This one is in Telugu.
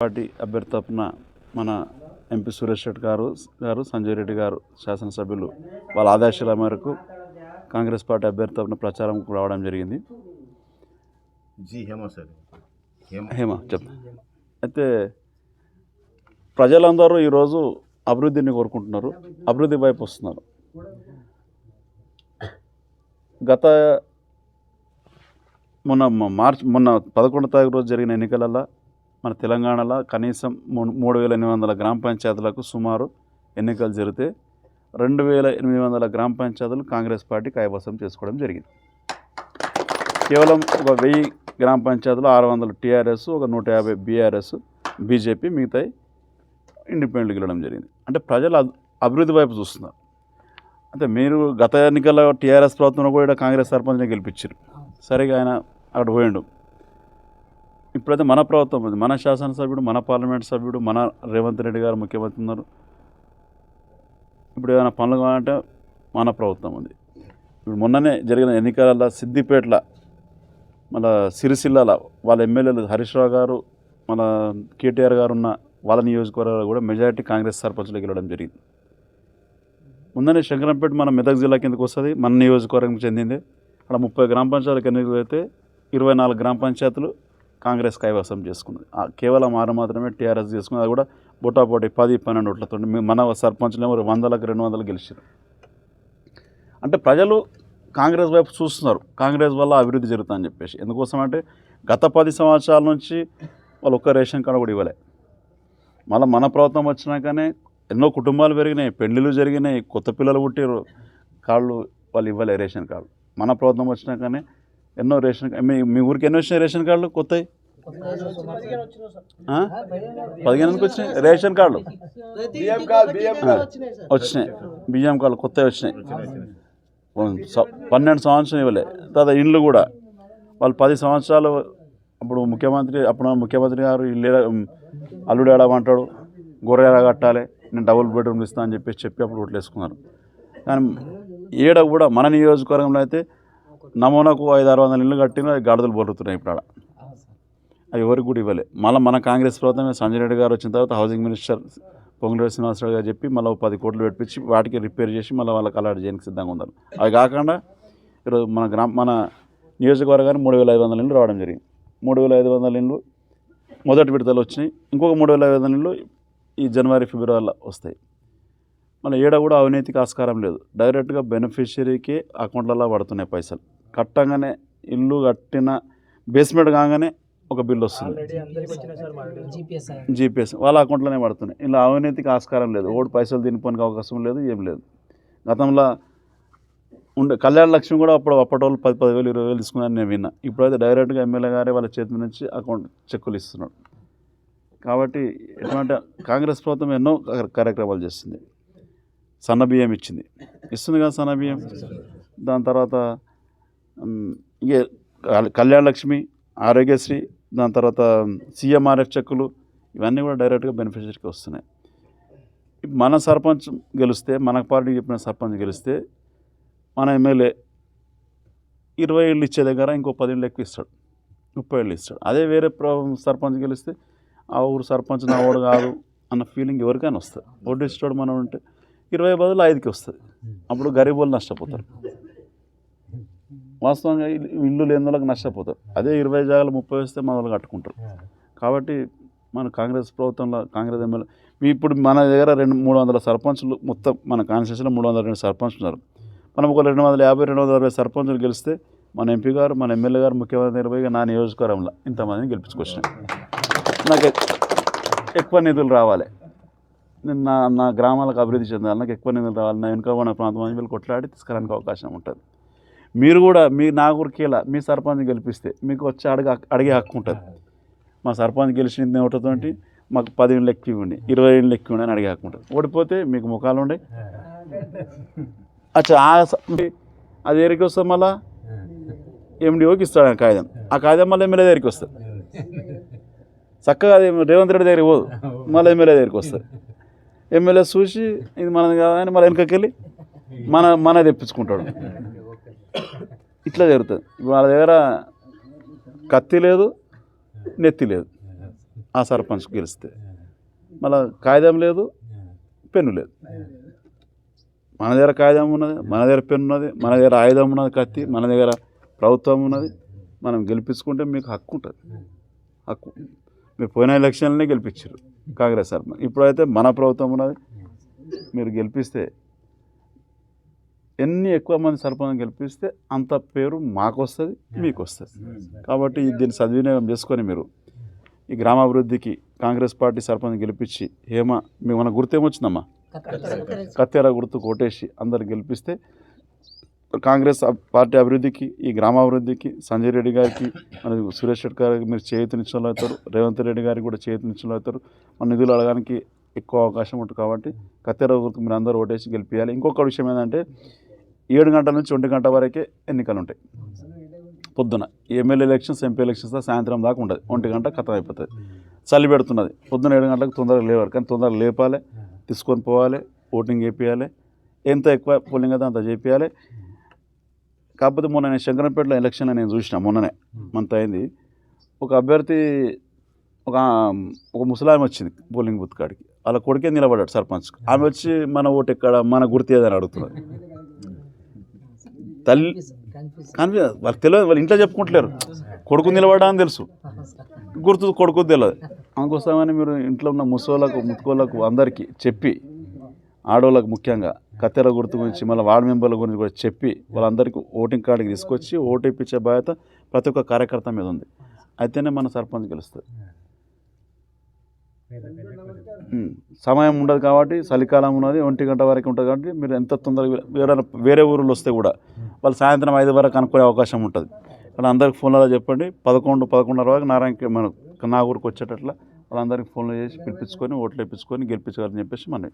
పార్టీ అభ్యర్థి తరఫున మన ఎంపీ సురేష్ రెడ్డి గారు గారు సంజయ్ రెడ్డి గారు శాసనసభ్యులు వాళ్ళ ఆదేశాల మేరకు కాంగ్రెస్ పార్టీ అభ్యర్థి తరఫున ప్రచారం రావడం జరిగింది. హేమ చెప్తా అయితే ప్రజలందరూ ఈరోజు అభివృద్ధిని కోరుకుంటున్నారు. అభివృద్ధి వైపు వస్తున్నారు. గత మొన్న మార్చి మొన్న పదకొండో తారీఖు రోజు జరిగిన ఎన్నికలలో మన తెలంగాణలో కనీసం మూడు మూడు వేల ఎనిమిది వందల గ్రామ పంచాయతీలకు సుమారు ఎన్నికలు జరిగితే రెండు వేల ఎనిమిది వందల గ్రామ పంచాయతీలు కాంగ్రెస్ పార్టీ కైవసం చేసుకోవడం జరిగింది. కేవలం ఒక వెయ్యి గ్రామ పంచాయతీలు ఆరు వందలు టీఆర్ఎస్ ఒక నూట యాభై బీఆర్ఎస్ బీజేపీ మిగతాయి ఇండిపెండెంట్ గెలవడం జరిగింది. అంటే ప్రజలు అభివృద్ధి వైపు చూస్తున్నారు. అంటే మీరు గత ఎన్నికల్లో టీఆర్ఎస్ ప్రభుత్వంలో కూడా కాంగ్రెస్ సర్పంచ్ని గెలిపించారు. సరిగా ఆయన అక్కడ పోయిండు. ఇప్పుడైతే మన ప్రభుత్వం ఉంది మన శాసనసభ్యుడు మన పార్లమెంట్ సభ్యుడు మన రేవంత్ రెడ్డి గారు ముఖ్యమంత్రి ఉన్నారు. ఇప్పుడు ఏమైనా పనులు కావాలంటే మన ప్రభుత్వం ఉంది. ఇప్పుడు మొన్ననే జరిగిన ఎన్నికలలో సిద్దిపేటలో మళ్ళా సిరిసిల్లాల వాళ్ళ ఎమ్మెల్యేలు హరీష్ రావు గారు మన కేటీఆర్ గారు ఉన్న వాళ్ళ నియోజకవర్గాలు కూడా మెజారిటీ కాంగ్రెస్ సర్పంచ్లకు వెళ్ళడం జరిగింది. ముందనే శంకరంపేట మన మెదక్ జిల్లా కిందకు వస్తుంది మన నియోజకవర్గం చెందింది. అక్కడ ముప్పై గ్రామ పంచాయతీలకు ఎన్నికలు అయితే ఇరవై నాలుగు గ్రామ పంచాయతీలు కాంగ్రెస్ కైవసం చేసుకున్నది. ఆ కేవలం ఆరు మాత్రమే టీఆర్ఎస్ చేసుకున్నది. అది కూడా బొటాపోటీ పది పన్నెండు ఓట్లతో. మన సర్పంచ్లు ఎవరు వందలకు రెండు వందలు గెలిచారు అంటే ప్రజలు కాంగ్రెస్ వైపు చూస్తున్నారు. కాంగ్రెస్ వల్ల అభివృద్ధి జరుగుతుందని చెప్పేసి. ఎందుకోసం అంటే గత పది సంవత్సరాల నుంచి వాళ్ళు ఒక్క రేషన్ కార్డు కూడా ఇవ్వలే. మళ్ళీ మన ప్రభుత్వం వచ్చినాకనే ఎన్నో కుటుంబాలు పెరిగినాయి. పెళ్ళిళ్ళు జరిగినాయి. కొత్త పిల్లలు పుట్టారు కార్డులు వాళ్ళు ఇవ్వలే రేషన్ కార్డు. మన ప్రభుత్వం వచ్చినాకనే ఎన్నో రేషన్ మీ మీ ఊరికి ఎన్నో వచ్చినాయి రేషన్ కార్డులు? కొత్తవి? పదిహేనుకి వచ్చినాయి. రేషన్ కార్డులు. వచ్చినాయి. బియ్యం కార్డులు కొత్తవి వచ్చినాయి. పన్నెండు సంవత్సరం ఇవ్వలే. తర్వాత ఇండ్లు కూడా. వాళ్ళు పది సంవత్సరాలు అప్పుడు ముఖ్యమంత్రి అప్పుడు ముఖ్యమంత్రి గారు ఇల్లు అల్లుడు ఏడమంటాడు గొర్రె ఎలా కట్టాలి? నేను డబుల్ బెడ్రూమ్ ఇస్తాను అని చెప్పేసి చెప్పి అప్పుడు ఓట్లేసుకున్నారు కానీ ఏడ కూడా మన నియోజకవర్గంలో అయితే నమూనాకు ఐదు ఆరు వందల ఇల్లు కట్టిన గాడిదలు బొరుతున్నాయి ఇప్పుడు ఆడ అవి ఎవరికి కూడా ఇవ్వలే. మళ్ళీ మన కాంగ్రెస్ ప్రభుత్వం సంజయ్ రెడ్డి గారు వచ్చిన తర్వాత హౌసింగ్ మినిస్టర్ పొంగులేటి శ్రీనివాసరావు గారు చెప్పి మళ్ళీ పది కోట్లు పెట్టించి వాటికి రిపేర్ చేసి మళ్ళీ వాళ్ళకి అలాట్ చేయడానికి సిద్ధంగా ఉన్నారు. అవి కాకుండా ఈరోజు మన గ్రామ మన నియోజకవర్గానికి మూడు వేల ఐదు వందల ఇండ్లు రావడం జరిగింది. మూడు వేల ఐదు వందల ఇండ్లు మొదటి విడతలు వచ్చినాయి. ఇంకొక మూడు వేల ఐదు వందల ఇండ్లు ఈ జనవరి ఫిబ్రవరిలో వస్తాయి. మళ్ళీ ఏడ కూడా అవినీతికి ఆస్కారం లేదు. డైరెక్ట్గా బెనిఫిషరీకి అకౌంట్లలో పడుతున్నాయి పైసలు. కట్టంగానే ఇల్లు కట్టిన బేస్మెంట్ కాగానే ఒక బిల్ వస్తుంది. జీపీఎస్ వాళ్ళ అకౌంట్లోనే పడుతున్నాయి. ఇలా అవినీతికి ఆస్కారం లేదు. ఓటు పైసలు తినిపోనికి అవకాశం లేదు ఏం లేదు. గతంలో ఉండే కళ్యాణ లక్ష్మి కూడా అప్పుడు అప్పటి పది పదివేలు ఇరవై వేలు తీసుకున్నారని నేను విన్నా. ఇప్పుడైతే డైరెక్ట్గా ఎమ్మెల్యే గారే వాళ్ళ చేతి నుంచి అకౌంట్ చెక్కులు ఇస్తున్నాడు. కాబట్టి ఎటువంటి కాంగ్రెస్ ప్రభుత్వం ఎన్నో కార్యక్రమాలు చేస్తుంది. సన్న బియ్యం ఇచ్చింది. ఇస్తుంది కదా సన్న బియ్యం? దాని తర్వాత ఇక కళ్యాణ లక్ష్మి ఆరోగ్యశ్రీ దాని తర్వాత సీఎంఆర్ఎఫ్ చెక్కులు ఇవన్నీ కూడా డైరెక్ట్గా బెనిఫిషరీకి వస్తున్నాయి. మన సర్పంచ్ గెలిస్తే మన పార్టీ చెప్పిన సర్పంచ్ గెలిస్తే మన ఎమ్మెల్యే ఇరవై ఏళ్ళు ఇచ్చే దగ్గర ఇంకో పది ఏళ్ళు ఎక్కువ ఇస్తాడు ముప్పై ఏళ్ళు ఇస్తాడు. అదే వేరే సర్పంచ్ గెలిస్తే ఆ ఊరు సర్పంచ్ నా ఓడు కాదు అన్న ఫీలింగ్ ఎవరికైనా వస్తుంది. ఓటు ఇస్తాడు మనం ఉంటే ఇరవై బదులు ఐదుకి వస్తుంది. అప్పుడు గరీబ్ వాళ్ళు నష్టపోతారు. వాస్తవంగా ఇల్లు- లేని వాళ్ళకి నష్టపోతారు. అదే ఇరవై జాగాలు ముప్పై వస్తే మన వాళ్ళు కట్టుకుంటారు. కాబట్టి మన కాంగ్రెస్ ప్రభుత్వంలో కాంగ్రెస్ ఎమ్మెల్యే మీ ఇప్పుడు మన దగ్గర రెండు మూడు వందల సర్పంచులు మొత్తం మన కాన్స్టిట్యూషన్లో మూడు వందల రెండు సర్పంచులు ఉన్నారు. మనం ఒక రెండు వందల యాభై రెండు వందల అరవై సర్పంచులు గెలిస్తే మన ఎంపీ గారు మన ఎమ్మెల్యే గారు ముఖ్యమంత్రి నిర్వహిగా నా నియోజకవర్గంలో ఇంతమందిని గెలిపించుకొచ్చినాయి నాకు ఎక్- ఎక్కువ నిధులు రావాలి. నేను నా నా గ్రామాలకు అభివృద్ధి చెందాలి నాకు ఎక్కువ నిధులు రావాలి. నా వెనుక ఉన్న ప్రాంతం అని వీళ్ళు కొట్లాడి తీసుకురానికి అవకాశం ఉంటుంది. మీరు కూడా మీ నా ఊరికేలా మీ సర్పంచ్ గెలిపిస్తే మీకు వచ్చి అడగ అడిగే హక్కు ఉంటుంది. మా సర్పంచ్ గెలిచింది ఒకటితోటి మాకు పది ఏళ్ళు ఎక్కువ ఇవ్వండి ఇరవై ఏళ్ళు ఎక్కువ ఇవ్వండి అని అడిగే హక్కు ఉంటుంది. ఓడిపోతే మీకు ముఖాలు ఉండే. అచ్చా ఆ అది ఎరికి వస్తాం మళ్ళా? ఎండిఓకి ఇస్తాడు ఆ కాగితం. ఆ కాగితం మళ్ళీ ఎమ్మెల్యే దగ్గరికి వస్తుంది. చక్కగా అది రేవంత్ రెడ్డి దగ్గరికి పోదు. మళ్ళీ ఎమ్మెల్యే దగ్గరికి వస్తుంది. ఎమ్మెల్యే చూసి ఇది మనది కాదా అని మళ్ళీ వెనకకి వెళ్ళి మన మన తెప్పించుకుంటాడు. ఇట్లా జరుగుతుంది. ఇప్పుడు వాళ్ళ దగ్గర కత్తి లేదు నెత్తి లేదు. ఆ సర్పంచ్ గెలిస్తే. మళ్ళీ కాగితం లేదు పెన్ను లేదు. మన దగ్గర కాగితం ఉన్నది మన దగ్గర పెన్ను ఉన్నది మన దగ్గర ఆయుధం ఉన్నది కత్తి మన దగ్గర ప్రభుత్వం ఉన్నది. మనం గెలిపించుకుంటే మీకు హక్కు ఉంటుంది. హక్కు. మీరు పోయిన ఎలక్షన్లనే గెలిపించారు కాంగ్రెస్ సర్పంచ్. ఇప్పుడైతే మన ప్రభుత్వం ఉన్నది. మీరు గెలిపిస్తే ఎన్ని ఎక్కువ మంది సర్పంచ్ గెలిపిస్తే అంత పేరు మాకు వస్తుంది మీకు వస్తుంది కాబట్టి దీన్ని సద్వినియోగం చేసుకొని మీరు ఈ గ్రామాభివృద్ధికి కాంగ్రెస్ పార్టీ సర్పంచ్ గెలిపించి హేమ మీ మన గుర్తేమొచ్చిందమ్మా? కత్తెర గుర్తు కోటేసి అందరు గెలిపిస్తే కాంగ్రెస్ పార్టీ అభివృద్ధికి ఈ గ్రామాభివృద్ధికి సంజయ్ రెడ్డి గారికి మన సురేష్ రెడ్డి గారికి మీరు చేతినిచ్చిన అవుతారు రేవంత్ రెడ్డి గారికి కూడా చేతినిచ్చిన అవుతారు మన నిధులు అడగడానికి ఎక్కువ అవకాశం ఉంటుంది కాబట్టి కత్తెర గుర్తు మీరు అందరూ ఓటేసి గెలిపించాలి ఇంకొక విషయం ఏంటంటే ఏడు గంటల నుంచి ఒంటి గంట వరకే ఎన్నికలు ఉంటాయి పొద్దున ఎమ్మెల్యే ఎలక్షన్స్ ఎంపీ ఎలక్షన్స్ సాయంత్రం దాకా ఉండదు. ఒంటి గంట కథం అయిపోతుంది. చలి పెడుతున్నది. పొద్దున ఏడు గంటలకు తొందరగా లేవారు కానీ తొందరగా లేపాలి తీసుకొని పోవాలి ఓటింగ్ చేపియాలి ఎంత ఎక్కువ పోలింగ్ అయితే అంత చేపియాలి. కాకపోతే మొన్న నేను శంకరంపేటలో ఎలక్షన్ నేను చూసిన మొన్ననే మంత్ అయింది. ఒక అభ్యర్థి ఒక ఒక ముసలామె వచ్చింది పోలింగ్ బూత్ కాడికి. వాళ్ళ కొడుకే నిలబడ్డాడు సర్పంచ్ ఆమె వచ్చి మన ఓటు ఎక్కడ? మన గుర్తు ఏదని అడుగుతున్నారు తల్లి కానీ వాళ్ళకి తెలియదు వాళ్ళు ఇంట్లో చెప్పుకుంటలేరు. కొడుకు నిలబడా అని తెలుసు. గుర్తు కొడుకు తెలియదు. అందుకోసమని మీరు ఇంట్లో ఉన్న ముసోళ్ళకు ముత్తుకోళ్ళకు అందరికీ చెప్పి ఆడవాళ్ళకు ముఖ్యంగా కత్తెర గుర్తు గురించి మళ్ళీ వార్డు మెంబర్ల గురించి కూడా చెప్పి వాళ్ళందరికీ ఓటింగ్ కార్డుకి తీసుకొచ్చి ఓటు ఇప్పించే బాధ్యత ప్రతి ఒక్క కార్యకర్త మీద ఉంది. అయితేనే మన సర్పంచ్ గెలుస్తుంది. సమయం ఉండదు కాబట్టి చలికాలం ఉన్నది ఒంటి గంట వరకు ఉంటుంది కాబట్టి మీరు ఎంత తొందరగా వేరే వేరే ఊర్లు వస్తే కూడా వాళ్ళు సాయంత్రం ఐదు వరకు అనుకునే అవకాశం ఉంటుంది. కానీ అందరికి ఫోన్లలో చెప్పండి పదకొండు పదకొండున్నర వరకు నారాయణకి మన నా ఊరికి వచ్చేటట్ల వాళ్ళందరికీ ఫోన్లు చేసి పిలిపించుకొని ఓట్లు వేయించుకొని గెలిపించాలని చెప్పేసి మనం